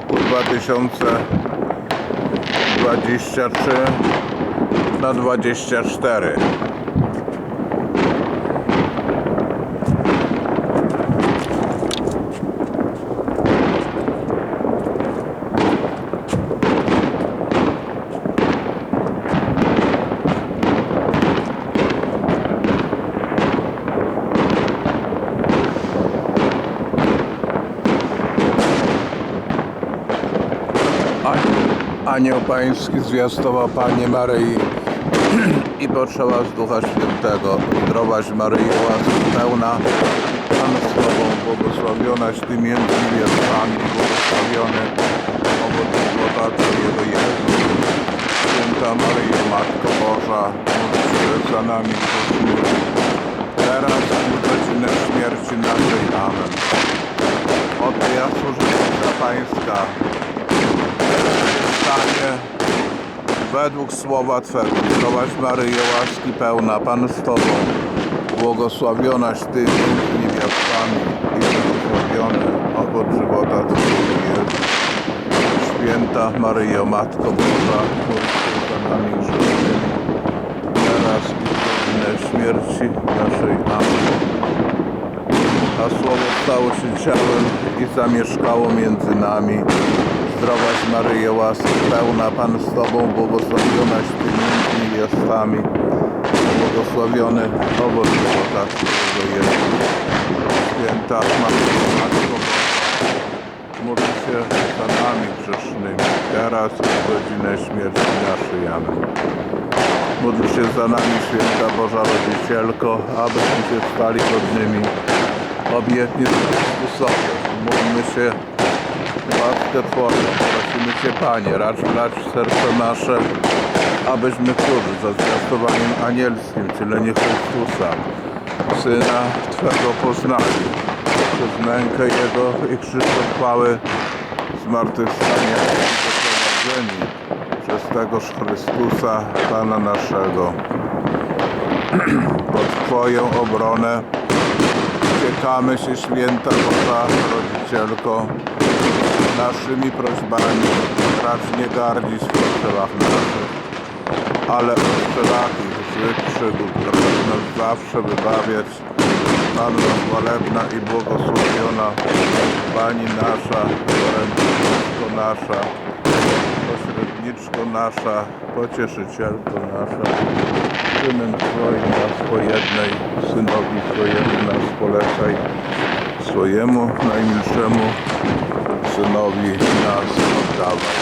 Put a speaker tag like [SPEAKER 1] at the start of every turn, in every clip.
[SPEAKER 1] roku 2023 na 24. Anioł Pański zwiastował Panie Maryi i poczęła z Ducha Świętego. Zdrowaś Maryjo, łaski pełna, Pan z Tobą, błogosławionaś Ty między niewiastami, błogosławiony owoc żywota Twojego Jezus. Święta Maryjo, Matko Boża, módl za nami grzesznymi, teraz i w godzinę śmierci naszej. Amen. Oto ja służebnica Pańska, stanie według słowa Twego. Zdrowaś Maryjo, łaski pełna, Pan z Tobą, błogosławionaś Ty między niewiastami i błogosławiony owoc żywota Twojego Jezus. Święta Maryjo, Matko Boża, módl za nami teraz i śmierci naszej. Amen. A Słowo stało się ciałem i zamieszkało między nami. Zdrowaś Maryjo, łaski pełna, Pan z Tobą, błogosławionaś Ty między niewiastami, błogosławiony owoc żywota Twojego Jezus. Święta Matko Boża, módl się za nami grzesznymi, teraz i w godzinę śmierci naszej. Amen. Módl się za nami, Święta Boża Rodzicielko, abyśmy się stali godnymi obietnic Chrystusowych. Módlmy się łaskę Twoją. Prosimy Cię, Panie, racz brać serce nasze, abyśmy którzy za zwiastowaniem anielskim, cielenie Chrystusa, Syna Twego poznali, przez mękę Jego i krzyż chwały, zmartwychwstanie i doprowadzeni przez tegoż Chrystusa, Pana naszego. Pod Twoją obronę uciekamy się, święta Boża Rodzicielko, naszymi prośbami, racz nie gardzić w potrzebach naszych, ale od wszelakich złych przygód racz nas zawsze wybawiać. Panno chwalebna i błogosławiona, Pani nasza, orędowniczko nasza, pośredniczko nasza, pocieszycielko nasza, Synem Twoim nas pojednej, Synowi Twojemu nas polecaj, swojemu najmilszemu Synowi nas oddawaj.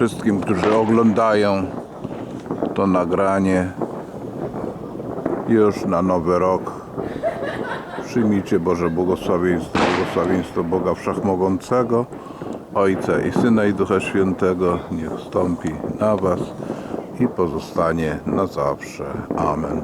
[SPEAKER 1] Wszystkim, którzy oglądają to nagranie już na nowy rok. Przyjmijcie Boże błogosławieństwo, błogosławieństwo Boga Wszechmogącego, Ojca i Syna i Ducha Świętego. Niech stąpi na Was i pozostanie na zawsze. Amen.